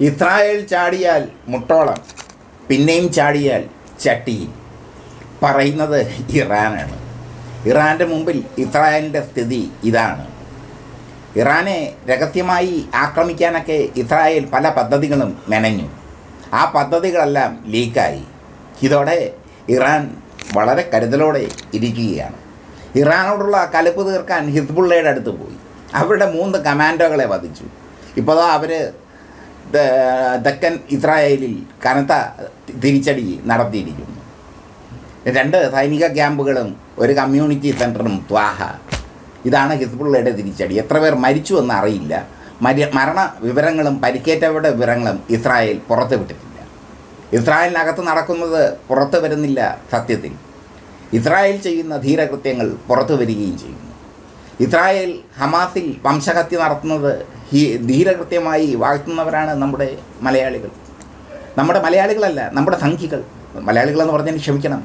Israel ചാടിയാൽ മുട്ടോളം പിന്നെയും ചാടിയാൽ ചട്ടിയിൽ. പറയുന്നത് ഇറാനാണ്. ഇറാന്റെ മുമ്പിൽ ഇസ്രായേലിന്റെ സ്ഥിതി ഇതാണ്. ഇറാനെ രഹസ്യമായി ആക്രമിക്കാനൊക്കെ ഇസ്രായേൽ പല പദ്ധതികളും മെനഞ്ഞു. ആ പദ്ധതികളെല്ലാം ലീക്കായി. ഇതോടെ ഇറാൻ വളരെ കരുതലോടെ ഇരിക്കുകയാണ്. ഇറാനോടുള്ള കലപ്പ് തീർക്കാൻ ഹിസ്ബുള്ളയുടെ അടുത്ത് പോയി. അവരുടെ മൂന്ന് കമാൻഡോകളെ വധിച്ചു. ഇപ്പോൾ അവർ തെക്കൻ ഇസ്രായേലിൽ കനത്ത തിരിച്ചടി നടത്തിയിരിക്കുന്നു. രണ്ട് സൈനിക ക്യാമ്പുകളും ഒരു കമ്മ്യൂണിറ്റി സെന്ററും ത്വാഹ. ഇതാണ് ഹിസ്ബുള്ളയുടെ തിരിച്ചടി. എത്ര പേർ മരിച്ചു എന്ന് അറിയില്ല. മരി മരണ വിവരങ്ങളും പരിക്കേറ്റവരുടെ വിവരങ്ങളും ഇസ്രായേൽ പുറത്ത് വിട്ടിട്ടില്ല. ഇസ്രായേലിനകത്ത് നടക്കുന്നത് പുറത്തു വരുന്നില്ല സത്യത്തിൽ. ഇസ്രായേൽ ചെയ്യുന്ന ധീരകൃത്യങ്ങൾ പുറത്തു വരികയും ചെയ്യുന്നു. ഇസ്രായേൽ ഹമാസിൽ വംശഹത്യ നടത്തുന്നത് ധീരകൃത്യമായി വാഴ്ത്തുന്നവരാണ് നമ്മുടെ മലയാളികൾ. നമ്മുടെ മലയാളികളല്ല നമ്മുടെ സംഖികൾ മലയാളികളെന്ന് പറഞ്ഞാൽ ക്ഷമിക്കണം.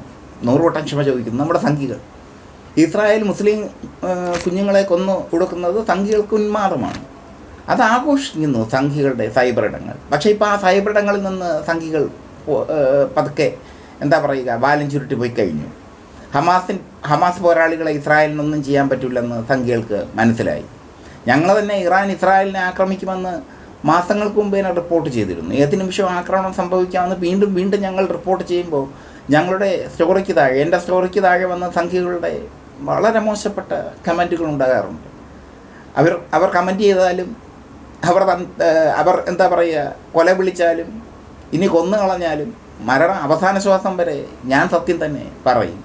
നൂറുവട്ടം ക്ഷമ ചോദിക്കുന്നു. നമ്മുടെ സംഖികൾ ഇസ്രായേൽ മുസ്ലിം കുഞ്ഞുങ്ങളെ കൊന്നു കൊടുക്കുന്നത് സംഘികൾക്ക് ഉന്മാദമാണ് അത് ആഘോഷിക്കുന്നു സംഘികളുടെ സൈബർ ഇടങ്ങൾ. പക്ഷേ ഇപ്പോൾ ആ സൈബർ ഇടങ്ങളിൽ നിന്ന് സംഘികൾ പതുക്കെ എന്താ പറയുക വാലും ചുരുട്ടി പോയി കഴിഞ്ഞു. ഹമാസിൻ ഹമാസ് പോരാളികളെ ഇസ്രായേലിനൊന്നും ചെയ്യാൻ പറ്റില്ലെന്ന് സംഖ്യകൾക്ക് മനസ്സിലായി. ഞങ്ങൾ തന്നെ ഇറാൻ ഇസ്രായേലിനെ ആക്രമിക്കുമെന്ന് മാസങ്ങൾക്ക് മുമ്പ് തന്നെ റിപ്പോർട്ട് ചെയ്തിരുന്നു. ഏത് നിമിഷവും ആക്രമണം സംഭവിക്കാമെന്ന് വീണ്ടും വീണ്ടും ഞങ്ങൾ റിപ്പോർട്ട് ചെയ്യുമ്പോൾ ഞങ്ങളുടെ സ്റ്റോറിക്ക് താഴെ എന്റെ സ്റ്റോറിക്ക് താഴെ വന്ന സംഖ്യകളുടെ വളരെ മോശപ്പെട്ട കമന്റുകൾ ഉണ്ടാകാറുണ്ട്. അവർ അവർ കമന്റ് ചെയ്താലും അവർ അവർ എന്താ പറയുക കൊല വിളിച്ചാലും ഇനി കൊന്നു കളഞ്ഞാലും മരണ അവസാന ശ്വാസം വരെ ഞാൻ സത്യം തന്നെ പറയും.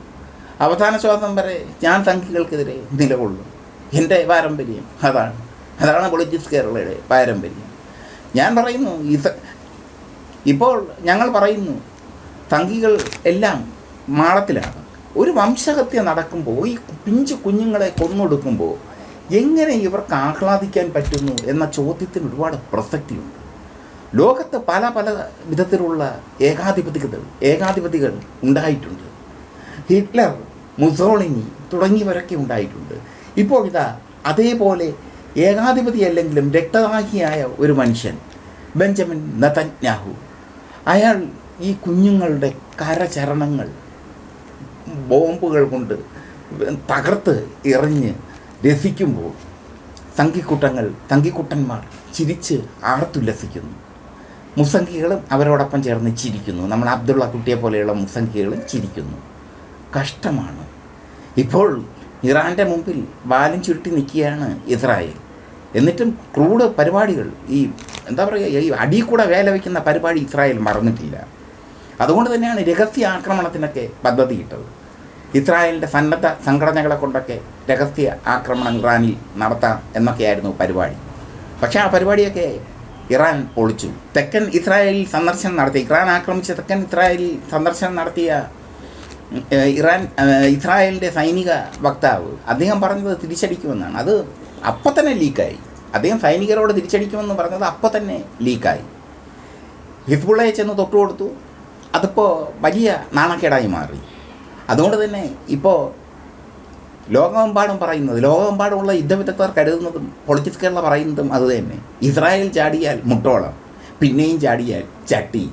അവസാന ശ്വാസം വരെ ഞാൻ സംഖ്യകൾക്കെതിരെ നിലകൊള്ളും. എന്റെ പാരമ്പര്യം അതാണ്. അതാണ് പൊളിറ്റിക്സ് കേരളയുടെ പാരമ്പര്യം. ഞാൻ പറയുന്നു ഇത് ഇപ്പോൾ ഞങ്ങൾ പറയുന്നു സംഘികൾ എല്ലാം മാളത്തിലാണ്. ഒരു വംശഹത്യ നടക്കുമ്പോൾ ഈ പിഞ്ചു കുഞ്ഞുങ്ങളെ കൊന്നൊടുക്കുമ്പോൾ എങ്ങനെ ഇവർക്ക് ആഹ്ലാദിക്കാൻ പറ്റുന്നു എന്ന ചോദ്യത്തിന് ഒരുപാട് പ്രസക്തിയുണ്ട്. ലോകത്ത് പല പല വിധത്തിലുള്ള ഏകാധിപതികൾ ഏകാധിപതികൾ ഉണ്ടായിട്ടുണ്ട്. ഹിറ്റ്ലർ മുസോളിനി തുടങ്ങിയവരൊക്കെ ഉണ്ടായിട്ടുണ്ട്. ഇപ്പോൾ ഇതാ അതേപോലെ ഏകാധിപതി അല്ലെങ്കിലും രക്തദാഹിയായ ഒരു മനുഷ്യൻ ബെഞ്ചമിൻ നതന്യാഹു. അയാൾ ഈ കുഞ്ഞുങ്ങളുടെ കരചരണങ്ങൾ ബോംബുകൾ കൊണ്ട് തകർത്ത് എറിഞ്ഞ് രസിക്കുമ്പോൾ തങ്കിക്കുട്ടങ്ങൾ സംഘിക്കുട്ടന്മാർ ചിരിച്ച് ആർത്തുല്ലസിക്കുന്നു. മുസംഖികളും അവരോടൊപ്പം ചേർന്ന് ചിരിക്കുന്നു. നമ്മൾ അബ്ദുള്ള കുട്ടിയെ പോലെയുള്ള മുസംഖികളും ചിരിക്കുന്നു. കഷ്ടമാണ്. ഇപ്പോൾ ഇറാന്റെ മുമ്പിൽ ബാലും ചുരുട്ടി നിൽക്കുകയാണ് ഇസ്രായേൽ. എന്നിട്ടും ക്രൂഡ് പരിപാടികൾ ഈ എന്താ പറയുക ഈ അടി കൂടെ വേല വയ്ക്കുന്ന പരിപാടി ഇസ്രായേൽ മറന്നിട്ടില്ല. അതുകൊണ്ട് തന്നെയാണ് രഹസ്യ ആക്രമണത്തിനൊക്കെ പദ്ധതിയിട്ടത് ഇസ്രായേലിന്റെ സന്നദ്ധ സംഘടനകളെ കൊണ്ടൊക്കെ രഹസ്യ ആക്രമണം ഇറാനിൽ നടത്താം എന്നൊക്കെയായിരുന്നു പരിപാടി. പക്ഷേ ആ പരിപാടിയൊക്കെ ഇറാൻ പൊളിച്ചു. തെക്കൻ ഇസ്രായേലിൽ സന്ദർശനം നടത്തി. ഇറാൻ ആക്രമിച്ച തെക്കൻ ഇസ്രായേലിൽ സന്ദർശനം നടത്തിയ ഇറാൻ ഇസ്രായേലിന്റെ സൈനിക വക്താവ് അദ്ദേഹം പറഞ്ഞത് തിരിച്ചടിക്കുമെന്നാണ്. അത് അപ്പം തന്നെ ലീക്കായി. അദ്ദേഹം സൈനികരോട് തിരിച്ചടിക്കുമെന്ന് പറഞ്ഞത് അപ്പം തന്നെ ലീക്കായി. ഹിസ്ബുള്ളയെ ചെന്ന് തൊട്ടു കൊടുത്തു. അതിപ്പോൾ വലിയ നാണക്കേടായി മാറി. അതുകൊണ്ട് തന്നെ ഇപ്പോൾ ലോകമെമ്പാടും പറയുന്നത് ലോകമെമ്പാടുമുള്ള യുദ്ധവിദഗ്ധർ കരുതുന്നതും പൊളിറ്റിക്സ് കേരള പറയുന്നതും അതുതന്നെ ഇസ്രായേൽ ചാടിയാൽ മുട്ടോളം പിന്നെയും ചാടിയാൽ ചട്ടി.